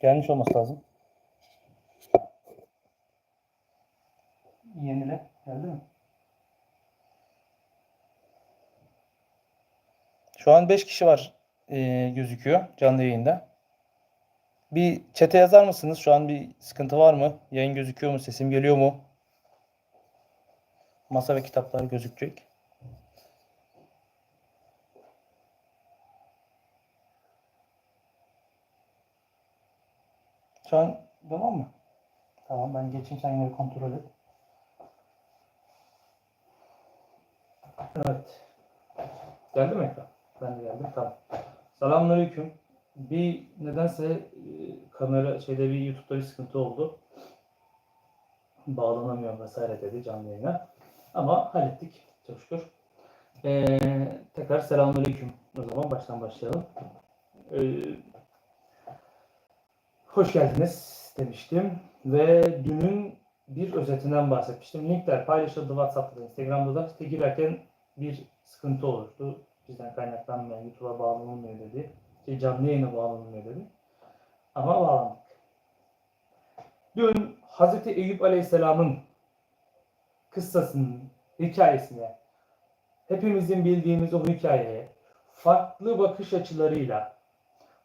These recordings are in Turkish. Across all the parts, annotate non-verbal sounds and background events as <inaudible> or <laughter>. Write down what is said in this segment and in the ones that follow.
Gelmiş olması lazım. Yenile. Geldi mi? Şu an 5 kişi var e, gözüküyor canlı yayında. Bir çete yazar mısınız? Şu an bir sıkıntı var mı? Yayın gözüküyor mu? Sesim geliyor mu? Masa ve kitaplar gözükecek. Şu an tamam mı? Tamam ben geçeyim sen yine kontrol et. Evet. Geldi mi ekran? Ben de geldim. Tamam. Selamünaleyküm. Bir nedense e, kamera şeyde bir YouTube'da bir sıkıntı oldu. Bağlanamıyorum vesaire dedi canlı yayına. Ama hallettik. Çok şükür. Ee, tekrar selamünaleyküm. O zaman baştan başlayalım. Ee, hoş geldiniz demiştim ve dünün bir özetinden bahsetmiştim. Linkler paylaşıldı WhatsApp'ta, Instagram'da da. İşte girerken bir sıkıntı oluştu. Bizden kaynaklanmayan YouTube'a bağlanılmıyor dedi. Şey, canlı yayına bağlanılmıyor dedi. Ama bağlandık. Dün Hz. Eyüp Aleyhisselam'ın kıssasının hikayesine, hepimizin bildiğimiz o hikayeye farklı bakış açılarıyla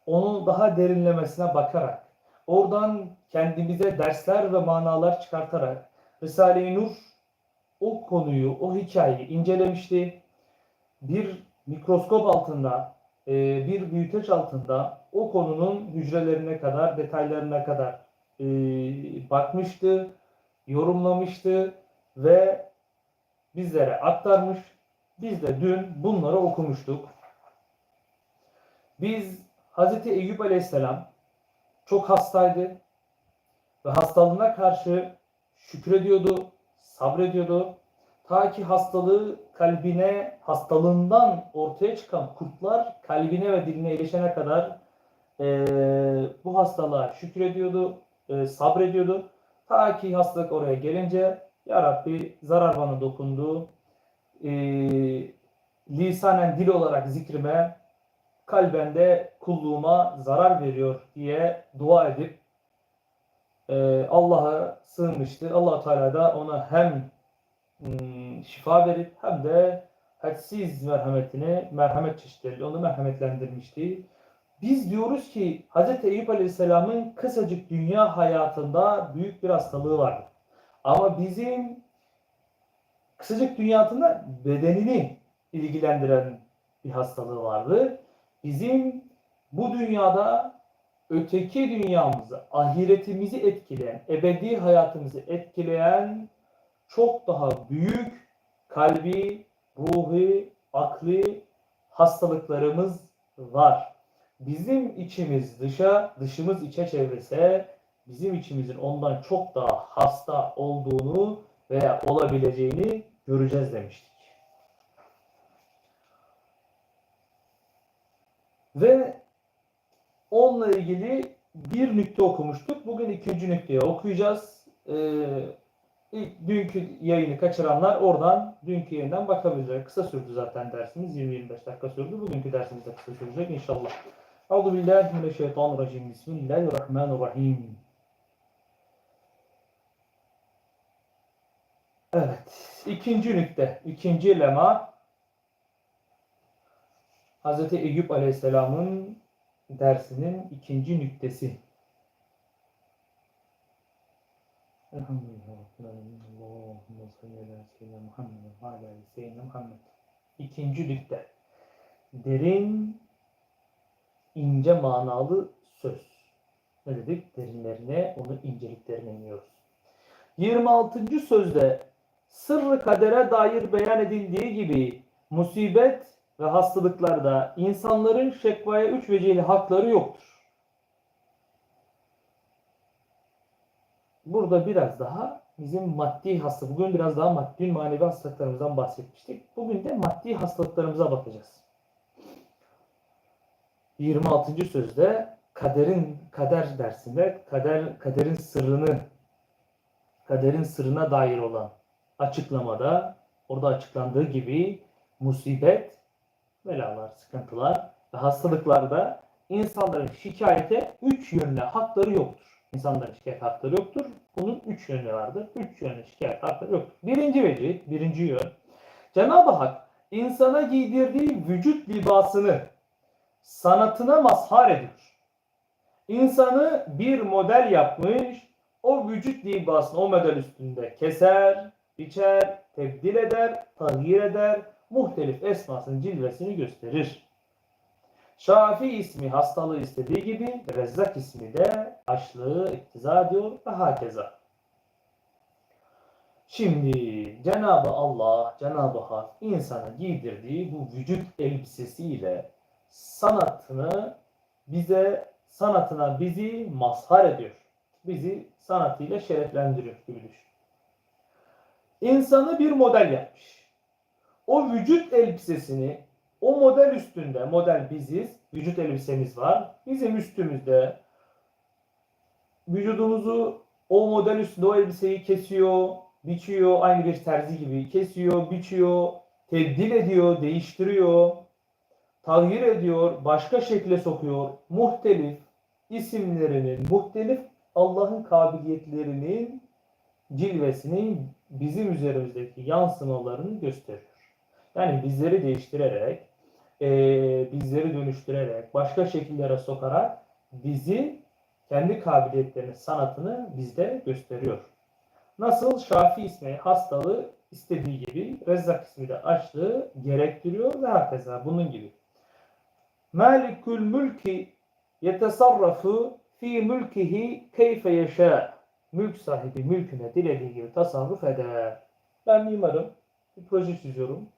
onu daha derinlemesine bakarak, oradan kendimize dersler ve manalar çıkartarak Risale-i Nur o konuyu, o hikayeyi incelemişti. Bir mikroskop altında, e, bir büyüteç altında o konunun hücrelerine kadar, detaylarına kadar e, bakmıştı, yorumlamıştı ve bizlere aktarmış. Biz de dün bunları okumuştuk. Biz Hz. Eyüp Aleyhisselam çok hastaydı ve hastalığına karşı şükrediyordu, sabrediyordu. Ta ki hastalığı kalbine, hastalığından ortaya çıkan kurtlar kalbine ve diline ilişene kadar eee, bu hastalığa şükrediyordu, eee, sabrediyordu. Ta ki hastalık oraya gelince Ya Rabbi zarar bana dokundu, eee, lisanen dil olarak zikrime, kalben de kulluğuma zarar veriyor diye dua edip e, Allah'a sığınmıştı. allah Teala da ona hem mm, şifa verip hem de hadsiz merhametini, merhamet çeşitleriyle onu merhametlendirmişti. Biz diyoruz ki Hz. Eyüp Aleyhisselam'ın kısacık dünya hayatında büyük bir hastalığı vardı. Ama bizim kısacık dünyasında bedenini ilgilendiren bir hastalığı vardı. Bizim bu dünyada öteki dünyamızı, ahiretimizi etkileyen, ebedi hayatımızı etkileyen çok daha büyük kalbi, ruhi, akli hastalıklarımız var. Bizim içimiz dışa, dışımız içe çevrese bizim içimizin ondan çok daha hasta olduğunu veya olabileceğini göreceğiz demiştik. Ve onunla ilgili bir nükte okumuştuk. Bugün ikinci nükteyi okuyacağız. Ee, ilk dünkü yayını kaçıranlar oradan dünkü yayından bakabilecek. Kısa sürdü zaten dersimiz. 20-25 dakika sürdü. Bugünkü dersimiz de kısa sürecek inşallah. Euzu billahi mineşşeytanirracim. Bismillahirrahmanirrahim. Evet. ikinci nükte. ikinci lema Hz. Eyüp Aleyhisselam'ın dersinin ikinci nüktesi. İkinci nükte. Derin, ince manalı söz. Ne dedik? Derinlerine, onu inceliklerine iniyoruz. 26. sözde sırrı kadere dair beyan edildiği gibi musibet ve hastalıklarda insanların şekvaya üç vecihli hakları yoktur. Burada biraz daha bizim maddi hasta, bugün biraz daha maddi manevi hastalıklarımızdan bahsetmiştik. Bugün de maddi hastalıklarımıza bakacağız. 26. sözde kaderin kader dersinde kader kaderin sırrını kaderin sırrına dair olan açıklamada orada açıklandığı gibi musibet belalar, sıkıntılar ve hastalıklarda insanların şikayete üç yönlü hakları yoktur. İnsanların şikayet hakları yoktur. Bunun üç yönü vardır. Üç yönlü şikayet hakları yoktur. Birinci veci, birinci yön. Cenab-ı Hak insana giydirdiği vücut libasını sanatına mazhar ediyor. İnsanı bir model yapmış, o vücut libasını o model üstünde keser, biçer, tebdil eder, tahir eder, muhtelif esmasının cilvesini gösterir. Şafi ismi hastalığı istediği gibi Rezzak ismi de açlığı iktiza ediyor ve hakeza. Şimdi Cenab-ı Allah, Cenab-ı Hak insana giydirdiği bu vücut elbisesiyle sanatını bize, sanatına bizi mazhar ediyor. Bizi sanatıyla şereflendiriyor gibi düşün. İnsanı bir model yapmış. O vücut elbisesini o model üstünde, model biziz, vücut elbisemiz var. Bizim üstümüzde vücudumuzu o model üstünde o elbiseyi kesiyor, biçiyor, aynı bir terzi gibi kesiyor, biçiyor, tebdil ediyor, değiştiriyor, tahir ediyor, başka şekle sokuyor. Muhtelif isimlerinin, muhtelif Allah'ın kabiliyetlerinin cilvesini bizim üzerimizdeki yansımalarını gösteriyor. Yani bizleri değiştirerek, eee, bizleri dönüştürerek, başka şekillere sokarak bizi kendi kabiliyetlerini, sanatını bizde gösteriyor. Nasıl Şafi ismi hastalığı istediği gibi Rezzak ismi de açlığı gerektiriyor ve hakeza bunun gibi. Malikül mülki yetesarrafu fi mülkihi keyfe yeşâ. Mülk sahibi mülküne dilediği gibi tasarruf eder. Ben mimarım. Bir proje çiziyorum.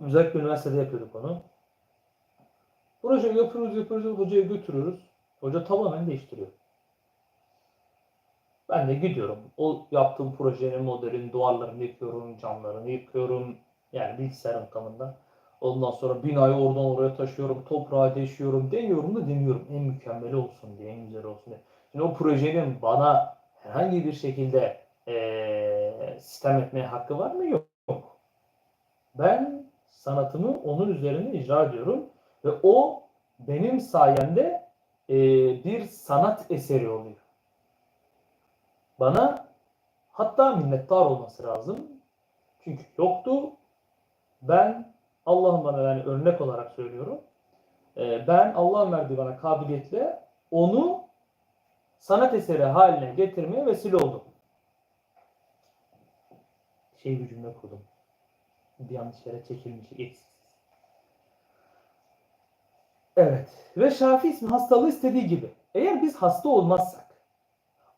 Özellikle üniversitede yapıyorduk onu. Proje yapıyoruz, yapıyoruz, hocaya götürüyoruz. Hoca tamamen değiştiriyor. Ben de gidiyorum. O yaptığım projenin modelini, duvarlarını yıkıyorum, camlarını yıkıyorum. Yani bilgisayar ortamında. Ondan sonra binayı oradan oraya taşıyorum, toprağı deşiyorum, deniyorum da deniyorum. En mükemmeli olsun diye, en güzel olsun diye. Şimdi o projenin bana herhangi bir şekilde eee sistem etmeye hakkı var mı? Yok. Ben sanatımı onun üzerine icra ediyorum ve o benim sayemde eee, bir sanat eseri oluyor. Bana hatta minnettar olması lazım. Çünkü yoktu. Ben Allah'ın bana yani örnek olarak söylüyorum. Ee, ben Allah'ın verdiği bana kabiliyetle onu sanat eseri haline getirmeye vesile oldum. Şey bir cümle kurdum. Yanlış yere çekilmiş, eksiksiz. Evet. Ve Şafi ismi hastalığı istediği gibi. Eğer biz hasta olmazsak,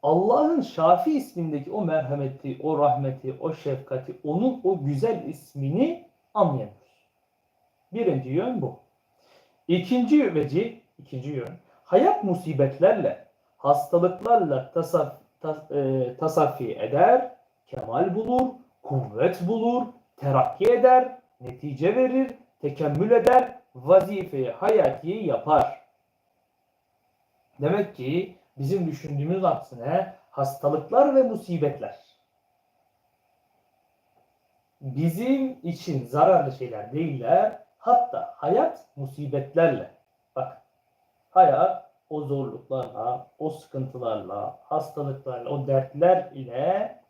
Allah'ın Şafi ismindeki o merhameti, o rahmeti, o şefkati, onun o güzel ismini anlayamıyoruz. Birinci yön bu. İkinci veci, ikinci yön, hayat musibetlerle, hastalıklarla tasaf, tas, e, tasaffi eder, kemal bulur, kuvvet bulur, terakki eder, netice verir, tekemmül eder, vazifeyi hayatiyi yapar. Demek ki bizim düşündüğümüz aksine hastalıklar ve musibetler bizim için zararlı şeyler değiller. Hatta hayat musibetlerle. Bak hayat o zorluklarla, o sıkıntılarla, hastalıklarla, o dertler ile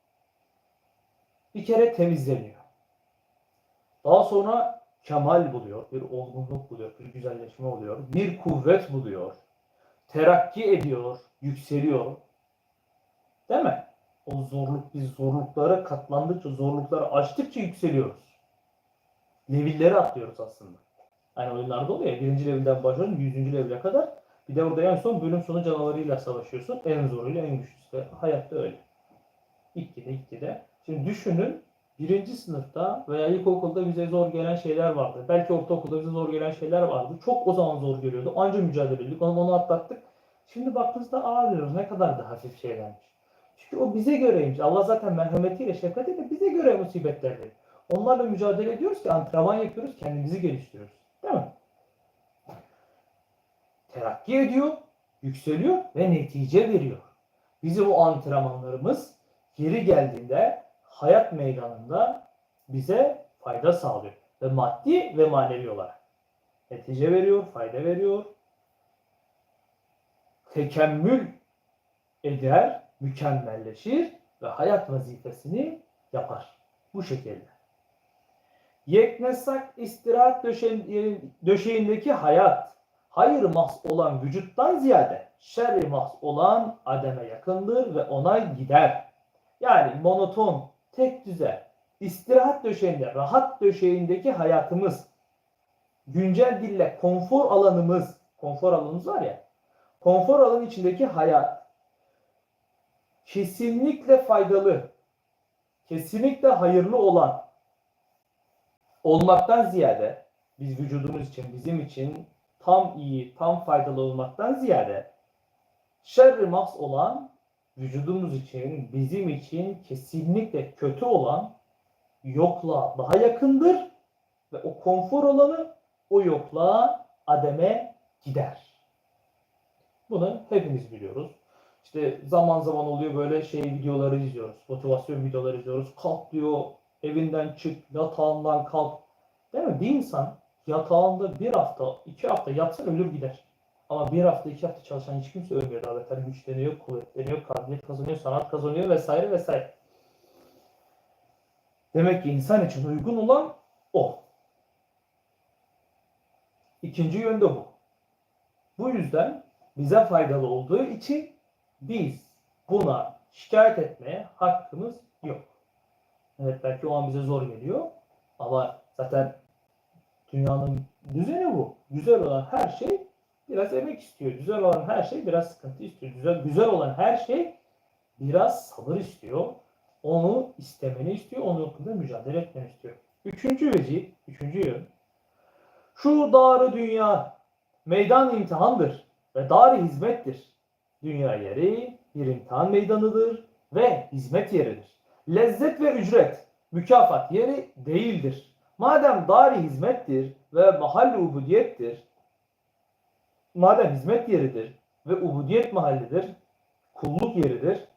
bir kere temizleniyor. Daha sonra kemal buluyor, bir olgunluk buluyor, bir güzelleşme oluyor, bir kuvvet buluyor, terakki ediyor, yükseliyor. Değil mi? O zorluk, biz zorluklara katlandıkça, zorlukları aştıkça yükseliyoruz. Levelleri atlıyoruz aslında. Hani oyunlarda oluyor ya, birinci levelden başlıyorsun, yüzüncü levele kadar. Bir de orada en son bölüm sonu canavarıyla savaşıyorsun. En zoruyla en güçlüsü. Hayatta öyle. İkide ikide. Şimdi düşünün birinci sınıfta veya ilkokulda bize zor gelen şeyler vardı. Belki ortaokulda bize zor gelen şeyler vardı. Çok o zaman zor geliyordu. Anca mücadele ettik. Onu, onu atlattık. Şimdi baktığımızda aa diyoruz ne kadar da hafif şeylermiş. Çünkü o bize göreymiş. Allah zaten merhametiyle, şefkatiyle bize göre musibetler. Onlarla mücadele ediyoruz ki antrenman yapıyoruz, kendimizi geliştiriyoruz. Değil mi? Terakki ediyor, yükseliyor ve netice veriyor. Bizim o antrenmanlarımız geri geldiğinde hayat meydanında bize fayda sağlıyor. ve maddi ve manevi olarak. Netice veriyor, fayda veriyor. Tekemmül eder, mükemmelleşir ve hayat vazifesini yapar. Bu şekilde. Yeknesak istirahat döşeğin- döşeğindeki hayat, hayır mahs olan vücuttan ziyade şerri mahs olan ademe yakındır ve ona gider. Yani monoton, tek düze, istirahat döşeğinde, rahat döşeğindeki hayatımız, güncel dille konfor alanımız, konfor alanımız var ya, konfor alanı içindeki hayat kesinlikle faydalı, kesinlikle hayırlı olan olmaktan ziyade biz vücudumuz için, bizim için tam iyi, tam faydalı olmaktan ziyade şerri mahs olan vücudumuz için, bizim için kesinlikle kötü olan yokluğa daha yakındır ve o konfor alanı o yokluğa, ademe gider. Bunu hepimiz biliyoruz. İşte zaman zaman oluyor böyle şey videoları izliyoruz. Motivasyon videoları izliyoruz. Kalk diyor, evinden çık, yatağından kalk. Değil mi? Bir insan yatağında bir hafta, iki hafta yatsa ölür gider. Ama bir hafta, iki hafta çalışan hiç kimse ölmüyor. Daha beter güçleniyor, kuvvetleniyor, kabiliyet kazanıyor, sanat kazanıyor vesaire vesaire. Demek ki insan için uygun olan o. İkinci yönde bu. Bu yüzden bize faydalı olduğu için biz buna şikayet etmeye hakkımız yok. Evet belki o an bize zor geliyor ama zaten dünyanın düzeni bu. Güzel olan her şey biraz emek istiyor. Güzel olan her şey biraz sıkıntı istiyor. Güzel, güzel olan her şey biraz sabır istiyor. Onu istemeni istiyor. Onun hakkında mücadele etmeni istiyor. Üçüncü veci, üçüncü yön. Şu darı dünya meydan imtihandır ve dar hizmettir. Dünya yeri bir imtihan meydanıdır ve hizmet yeridir. Lezzet ve ücret mükafat yeri değildir. Madem dar hizmettir ve mahalli ubudiyettir, madem hizmet yeridir ve ubudiyet mahallidir, kulluk yeridir,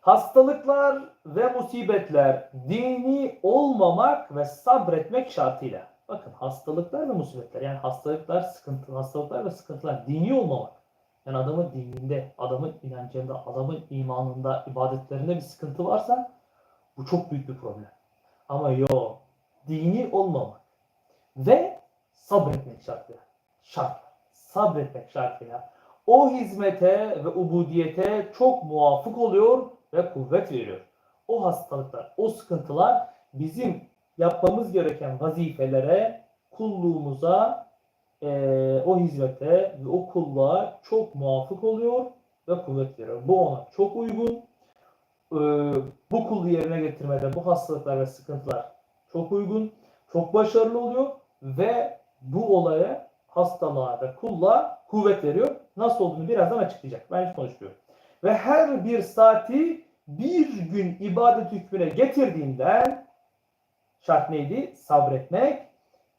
hastalıklar ve musibetler dini olmamak ve sabretmek şartıyla. Bakın hastalıklar ve musibetler yani hastalıklar, sıkıntı, hastalıklar ve sıkıntılar dini olmamak. Yani adamın dininde, adamın inancında, adamın imanında, ibadetlerinde bir sıkıntı varsa bu çok büyük bir problem. Ama yo, dini olmamak ve sabretmek şartıyla. Şart. Sabretmek şartıyla. O hizmete ve ubudiyete çok muvafık oluyor ve kuvvet veriyor. O hastalıklar, o sıkıntılar bizim yapmamız gereken vazifelere, kulluğumuza, eee, o hizmete ve o kulluğa çok muvafık oluyor ve kuvvet veriyor. Bu ona çok uygun. Eee, bu kulluğu yerine getirmede bu hastalıklar ve sıkıntılar çok uygun, çok başarılı oluyor ve bu olaya hastalığa ve kulluğa kuvvet veriyor. Nasıl olduğunu birazdan açıklayacak. Ben hiç konuşmuyorum. Ve her bir saati bir gün ibadet hükmüne getirdiğinden şart neydi? Sabretmek.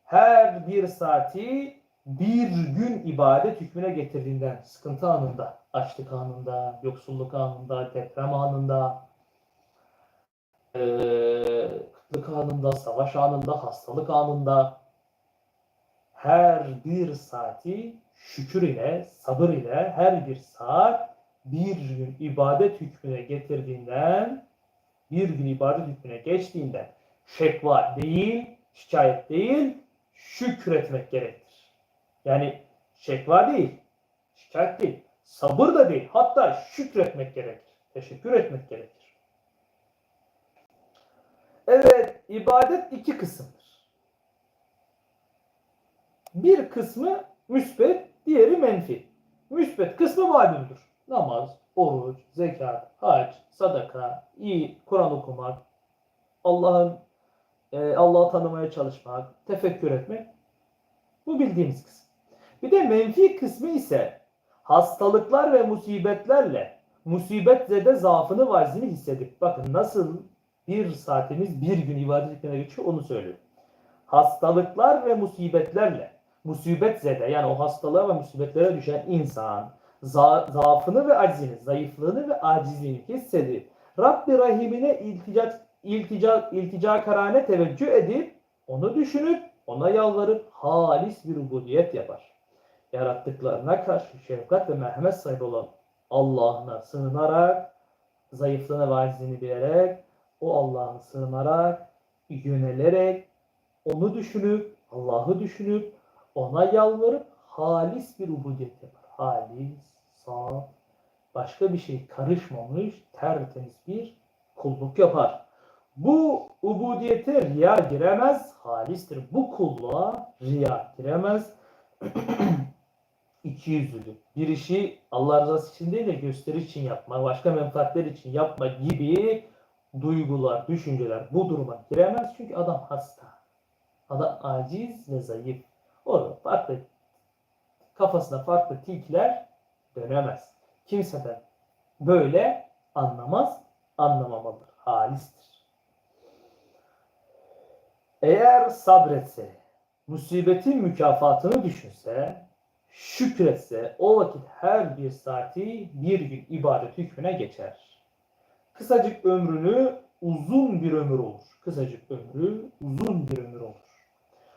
Her bir saati bir gün ibadet hükmüne getirdiğinden sıkıntı anında, açlık anında, yoksulluk anında, deprem anında, eee, kıtlık anında, savaş anında, hastalık anında her bir saati şükür ile, sabır ile her bir saat bir gün ibadet hükmüne getirdiğinden, bir gün ibadet hükmüne geçtiğinden şekva değil, şikayet değil, şükretmek gerektir. Yani şekva değil, şikayet değil, sabır da değil, hatta şükretmek gerekir. Teşekkür etmek gerekir. Evet, ibadet iki kısımdır. Bir kısmı müsbet, diğeri menfi. Müsbet kısmı malumdur. Namaz, oruç, zekat, hac, sadaka, iyi Kur'an okumak, Allah'ın e, Allah'ı tanımaya çalışmak, tefekkür etmek. Bu bildiğimiz kısım. Bir de menfi kısmı ise hastalıklar ve musibetlerle musibet zede zaafını varzini hissedip bakın nasıl bir saatimiz bir gün ibadet etmene geçiyor onu söylüyor. Hastalıklar ve musibetlerle musibet zede yani o hastalığa ve musibetlere düşen insan za- zaafını ve aczini, zayıflığını ve acizliğini hissedip Rabbi Rahim'ine iltica, iltica, iltica karane teveccüh edip onu düşünüp ona yalvarıp halis bir ubudiyet yapar. Yarattıklarına karşı şefkat ve merhamet sahibi olan Allah'ına sığınarak, zayıflığına ve acizini bilerek, o Allah'a sığınarak, yönelerek, onu düşünüp, Allah'ı düşünüp, ona yalvarıp halis bir ubudiyet yapar. Halis, saf, başka bir şey karışmamış, tertemiz bir kulluk yapar. Bu ubudiyete riya giremez, halistir. Bu kulluğa riya giremez. <clears throat> İki yüzlülük. Bir işi Allah rızası için değil de gösteri için yapma, başka menfaatler için yapma gibi duygular, düşünceler bu duruma giremez. Çünkü adam hasta. Adam aciz ve zayıf. Orada farklı kafasına farklı tilkiler dönemez. Kimseden böyle anlamaz, anlamamalıdır. Halistir. Eğer sabretse, musibetin mükafatını düşünse, şükretse o vakit her bir saati bir gün ibadet hükmüne geçer. Kısacık ömrünü uzun bir ömür olur. Kısacık ömrü uzun bir ömür olur.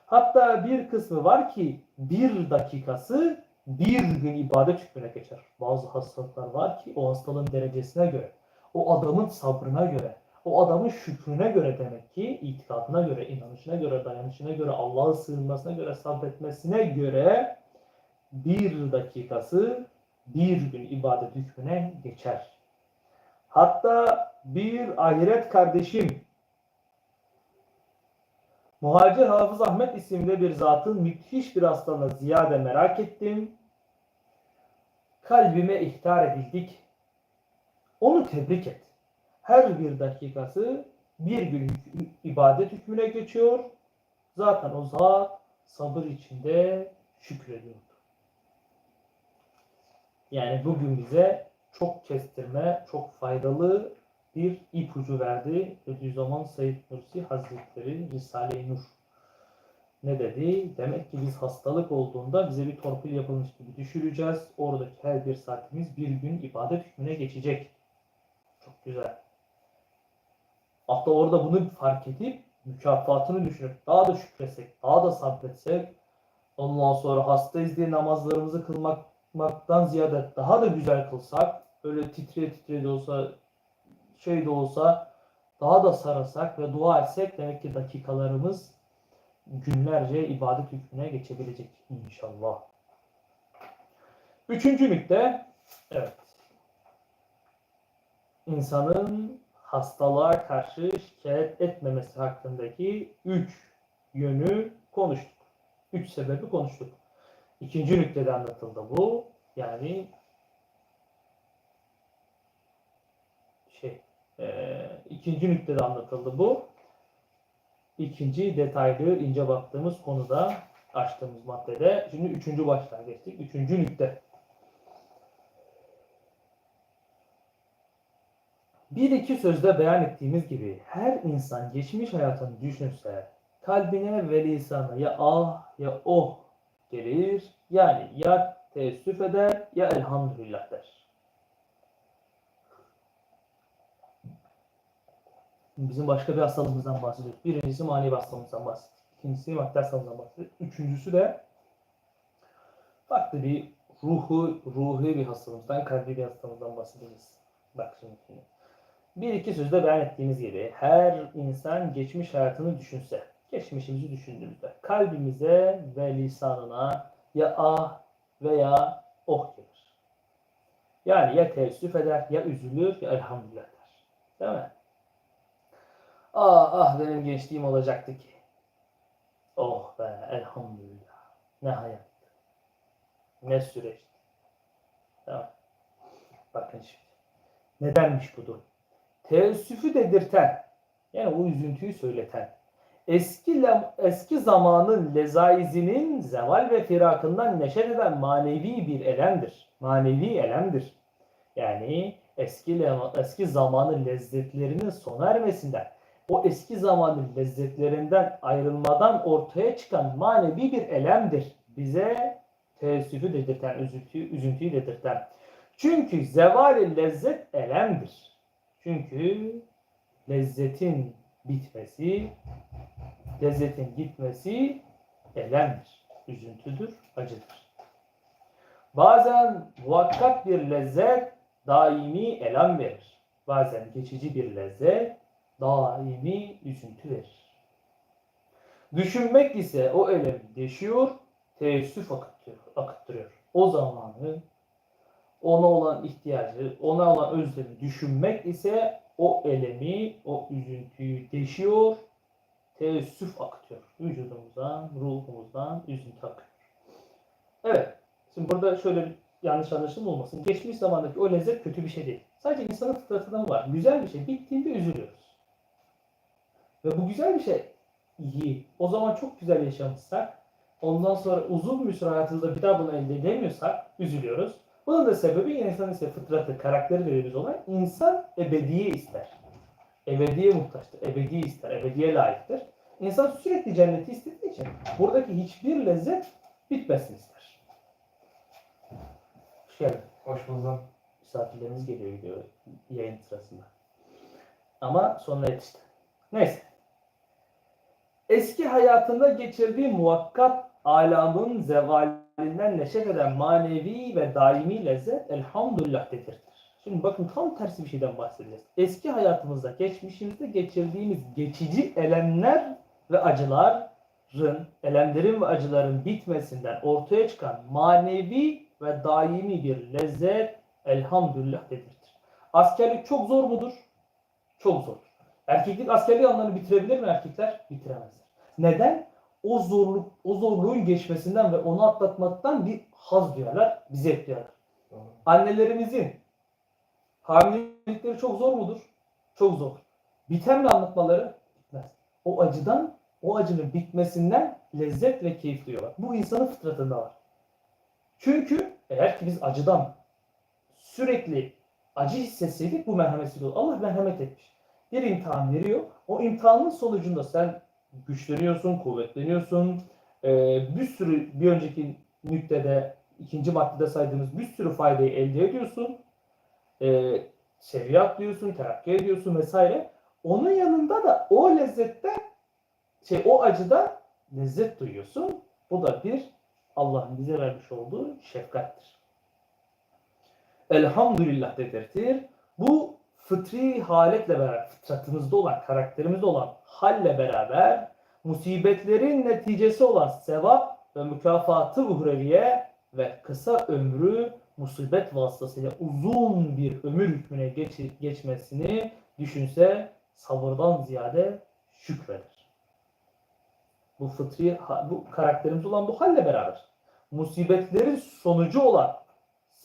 Hatta bir kısmı var ki bir dakikası bir gün ibadet hükmüne geçer. Bazı hastalıklar var ki o hastalığın derecesine göre, o adamın sabrına göre, o adamın şükrüne göre demek ki itikadına göre, inanışına göre, dayanışına göre, Allah'a sığınmasına göre, sabretmesine göre bir dakikası bir gün ibadet hükmüne geçer. Hatta bir ahiret kardeşim Muhacir Hafız Ahmet isimli bir zatın müthiş bir hastalığına ziyade merak ettim. Kalbime ihtar edildik. Onu tebrik et. Her bir dakikası bir gün ibadet hükmüne geçiyor. Zaten o zat sabır içinde şükrediyordu. Yani bugün bize çok kestirme, çok faydalı bir ipucu verdi. Bediüzzaman Said Nursi Hazretleri Risale-i Nur. Ne dedi? Demek ki biz hastalık olduğunda bize bir torpil yapılmış gibi düşüreceğiz. Oradaki her bir saatimiz bir gün ibadet hükmüne geçecek. Çok güzel. Hatta orada bunu fark edip mükafatını düşünüp daha da şükretsek, daha da sabretsek ondan sonra hastayız diye namazlarımızı kılmaktan ziyade daha da güzel kılsak öyle titre titre de olsa şey de olsa daha da sarasak ve dua etsek demek ki dakikalarımız günlerce ibadet hükmüne geçebilecek inşallah. Üçüncü nükte evet insanın hastalığa karşı şikayet etmemesi hakkındaki üç yönü konuştuk. Üç sebebi konuştuk. İkinci nüktede anlatıldı bu. Yani şey e, ikinci nüktede anlatıldı bu. İkinci detaylı ince baktığımız konuda açtığımız maddede. Şimdi üçüncü başlığa geçtik. Üçüncü nükte. Bir iki sözde beyan ettiğimiz gibi her insan geçmiş hayatını düşünse kalbine ve lisanına ya ah ya oh gelir. Yani ya teessüf eder ya elhamdülillah der. Bizim başka bir hastalığımızdan bahsediyoruz. Birincisi manevi hastalığımızdan bahsediyoruz. İkincisi maddi hastalığımızdan bahsediyoruz. Üçüncüsü de farklı bir ruhu, ruhi bir hastalığımızdan, kalbi bir hastalığımızdan bahsedeceğiz. Bak şimdi. Bir iki sözde beyan ettiğimiz gibi her insan geçmiş hayatını düşünse, geçmişimizi düşündüğümüzde kalbimize ve lisanına ya ah veya oh gelir. Yani ya teessüf eder, ya üzülür, ya elhamdülillah der. Değil mi? Ah ah benim gençliğim olacaktı ki. Oh be elhamdülillah. Ne hayat. Ne süreçti. Tamam. Bakın şimdi. Nedenmiş bu durum? Teessüfü dedirten, yani o üzüntüyü söyleten, eski eski zamanın lezaizinin zeval ve firakından neşet eden manevi bir elemdir. Manevi elemdir. Yani eski eski zamanın lezzetlerinin sona ermesinden, o eski zamanın lezzetlerinden ayrılmadan ortaya çıkan manevi bir elemdir. Bize teessüfü dedirten, üzüntüyü, üzüntüyü dedirten. Çünkü zeval lezzet elemdir. Çünkü lezzetin bitmesi Lezzetin gitmesi elemdir, üzüntüdür, acıdır. Bazen muvakkat bir lezzet daimi elem verir. Bazen geçici bir lezzet daimi üzüntü verir. Düşünmek ise o elemi deşiyor, teessüf akıtıyor, akıttırıyor. O zamanı, ona olan ihtiyacı, ona olan özlemi düşünmek ise o elemi, o üzüntüyü deşiyor, teessüf akıtıyor. Vücudumuzdan, ruhumuzdan üzüntü akıyor. Evet, şimdi burada şöyle bir yanlış anlaşılma olmasın. Geçmiş zamandaki o lezzet kötü bir şey değil. Sadece insanın fıtratında var. Güzel bir şey. Bittiğinde üzülüyoruz. Ve bu güzel bir şey iyi. O zaman çok güzel yaşamışsak, ondan sonra uzun bir süre hayatımızda bir daha bunu elde edemiyorsak üzülüyoruz. Bunun da sebebi insanın ise fıtratı, karakteri dediğimiz olay insan ebediye ister. Ebediye muhtaçtır. Ebediye ister. Ebediye layıktır. İnsan sürekli cenneti istediği için buradaki hiçbir lezzet bitmesini ister. Hoş geldin. Hoş buldum. Misafirlerimiz geliyor gidiyor yayın sırasında. Ama sonuna yetişti. Neyse. Eski hayatında geçirdiği muvakkat alamın zevalinden neşet eden manevi ve daimi lezzet elhamdülillah dedirtir. Şimdi bakın tam tersi bir şeyden bahsedeceğiz. Eski hayatımızda, geçmişimizde geçirdiğimiz geçici elemler ve acıların, elemlerin ve acıların bitmesinden ortaya çıkan manevi ve daimi bir lezzet elhamdülillah dedirtir. Askerlik çok zor mudur? Çok zor. Erkeklik askerlik anlarını bitirebilir mi erkekler? Bitiremezler. Neden? O zorluk, o zorluğun geçmesinden ve onu atlatmaktan bir haz duyarlar, bir zevk duyarlar. Annelerimizin hamilelikleri çok zor mudur? Çok zor. Biter mi anlatmaları? Bitmez. O acıdan, o acının bitmesinden lezzet ve keyif duyuyorlar. Bu insanın fıtratında var. Çünkü eğer ki biz acıdan sürekli acı hissetseydik bu merhametsiz olur. Allah merhamet etmiş. Bir imtihan veriyor. O imtihanın sonucunda sen güçleniyorsun, kuvvetleniyorsun. Ee, bir sürü bir önceki nüktede ikinci maddede saydığımız bir sürü faydayı elde ediyorsun. Ee, seviye atlıyorsun, terakki ediyorsun vesaire. Onun yanında da o lezzette şey o acıda lezzet duyuyorsun. Bu da bir Allah'ın bize vermiş olduğu şefkattir. Elhamdülillah dedirtir. Bu fıtri haletle beraber, fıtratımızda olan, karakterimizde olan halle beraber musibetlerin neticesi olan sevap ve mükafatı uhreviye ve kısa ömrü musibet vasıtasıyla uzun bir ömür hükmüne geç- geçmesini düşünse sabırdan ziyade şükreder. Bu fıtri, bu karakterimiz olan bu halle beraber musibetlerin sonucu olan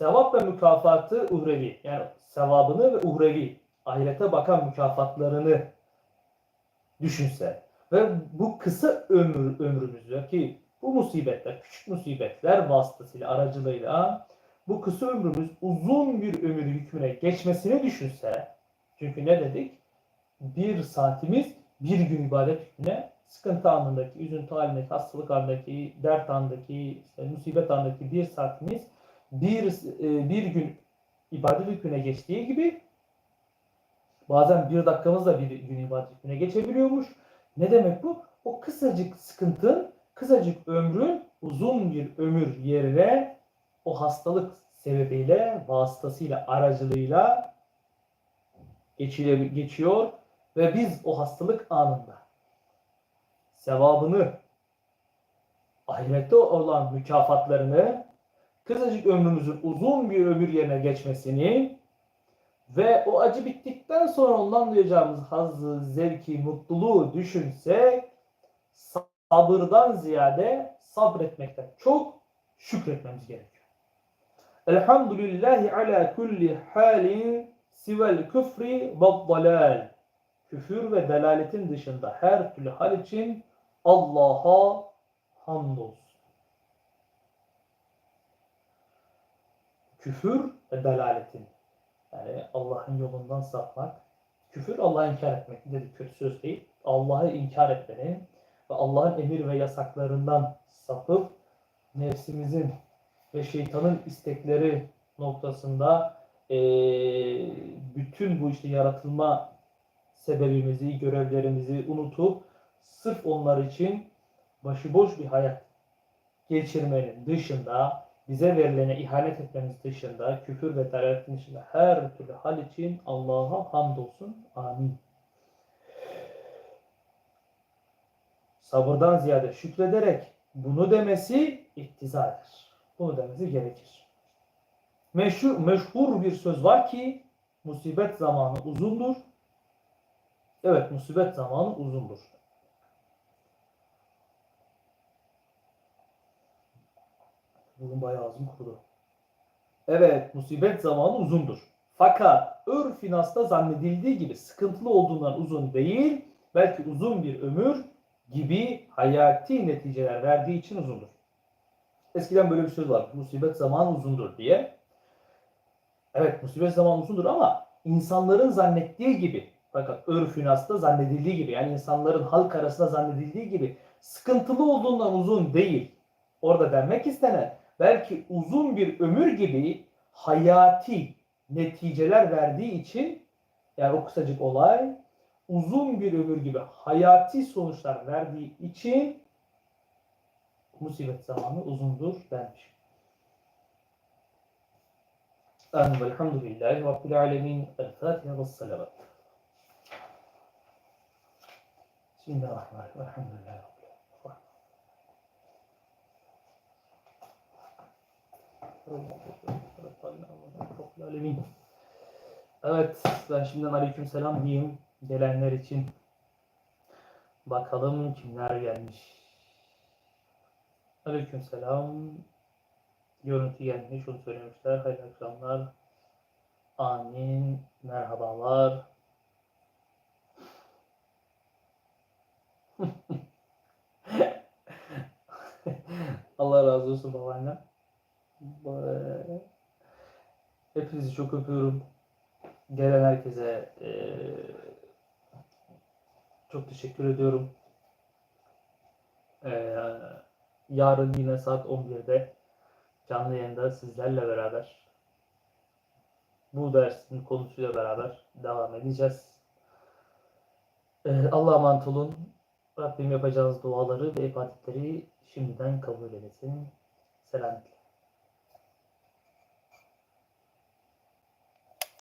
sevap ve mükafatı uhrevi yani sevabını ve uhrevi ahirete bakan mükafatlarını düşünse ve bu kısa ömür ömrümüzü ki bu musibetler, küçük musibetler vasıtasıyla, aracılığıyla bu kısa ömrümüz uzun bir ömür hükmüne geçmesini düşünse çünkü ne dedik? Bir saatimiz bir gün ibadet hükmüne sıkıntı anındaki, üzüntü halindeki, hastalık anındaki, dert anındaki, işte musibet anındaki bir saatimiz bir, e, bir gün ibadet hükmüne geçtiği gibi bazen bir dakikamız da bir gün ibadet hükmüne geçebiliyormuş. Ne demek bu? O kısacık sıkıntın, kısacık ömrün uzun bir ömür yerine o hastalık sebebiyle, vasıtasıyla, aracılığıyla geçile, geçiyor ve biz o hastalık anında sevabını, ahirette olan mükafatlarını, kısacık ömrümüzün uzun bir ömür yerine geçmesini ve o acı bittikten sonra ondan duyacağımız hazzı, zevki, mutluluğu düşünsek sabırdan ziyade sabretmekten çok şükretmemiz gerekiyor. Elhamdülillahi ala kulli halin sivel küfri ve dalal. Küfür ve delaletin dışında her türlü hal için Allah'a hamdolsun. Küfür ve delaletin yani Allah'ın yolundan sapmak. Küfür Allah'ı inkar etmek dedik kötü söz değil. Allah'ı inkar etmenin ve Allah'ın emir ve yasaklarından sapıp nefsimizin ve şeytanın istekleri noktasında eee, bütün bu işte yaratılma sebebimizi, görevlerimizi unutup sırf onlar için başıboş bir hayat geçirmenin dışında bize verilene ihanet etmemiz dışında küfür ve dalaletin dışında her türlü hal için Allah'a hamdolsun. Amin. Sabırdan ziyade şükrederek bunu demesi iktizadır. Bunu demesi gerekir. Meşhur, meşhur bir söz var ki musibet zamanı uzundur. Evet musibet zamanı uzundur. Bugün bayağı ağzım kurudu. Evet musibet zamanı uzundur. Fakat örf inasta zannedildiği gibi sıkıntılı olduğundan uzun değil, belki uzun bir ömür gibi hayati neticeler verdiği için uzundur. Eskiden böyle bir söz var. Musibet zamanı uzundur diye. Evet musibet zamanı uzundur ama insanların zannettiği gibi fakat örf inasta zannedildiği gibi yani insanların halk arasında zannedildiği gibi sıkıntılı olduğundan uzun değil. Orada denmek istenen belki uzun bir ömür gibi hayati neticeler verdiği için yani o kısacık olay uzun bir ömür gibi hayati sonuçlar verdiği için musibet zamanı uzundur denmiş. Amin. Velhamdülillahi Rabbil alemin. El Fatiha ve salavat. Bismillahirrahmanirrahim. Elhamdülillahi Rabbil alemin. Evet, ben şimdiden aleyküm selam diyeyim gelenler için. Bakalım kimler gelmiş. Aleyküm selam. Görüntü gelmiş, onu söylemişler. Hayırlı akşamlar. Amin. Merhabalar. <laughs> Allah razı olsun babaannem. Ba- Hepinizi çok öpüyorum. Gelen herkese eee, çok teşekkür ediyorum. Eee, yarın yine saat 11'de canlı yayında sizlerle beraber bu dersin konusuyla beraber devam edeceğiz. Eee, Allah'a emanet olun. Rabbim yapacağınız duaları ve ibadetleri şimdiden kabul eylesin. Selametle.